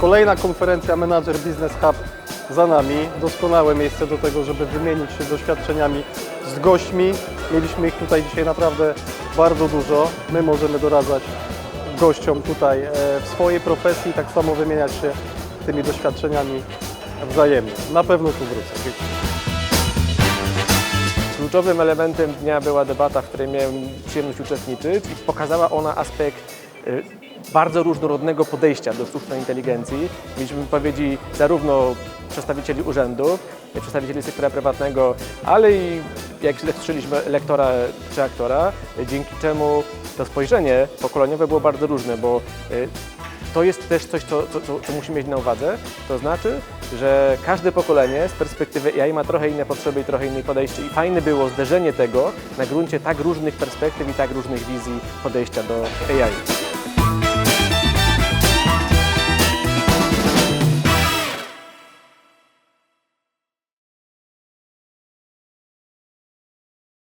Kolejna konferencja Manager Business Hub za nami. Doskonałe miejsce do tego, żeby wymienić się doświadczeniami z gośćmi. Mieliśmy ich tutaj dzisiaj naprawdę bardzo dużo. My możemy doradzać gościom tutaj e, w swojej profesji, tak samo wymieniać się tymi doświadczeniami wzajemnie. Na pewno tu wrócę. Kluczowym elementem dnia była debata, w której miałem przyjemność uczestniczyć i pokazała ona aspekt y, bardzo różnorodnego podejścia do sztucznej inteligencji. Mieliśmy wypowiedzi zarówno przedstawicieli urzędów, przedstawicieli sektora prywatnego, ale i jak słyszeliśmy lektora czy aktora, dzięki czemu to spojrzenie pokoleniowe było bardzo różne, bo y, to jest też coś, co, co, co, co musimy mieć na uwadze. To znaczy, że każde pokolenie z perspektywy AI ma trochę inne potrzeby i trochę inne podejście. I fajne było zderzenie tego na gruncie tak różnych perspektyw i tak różnych wizji podejścia do AI.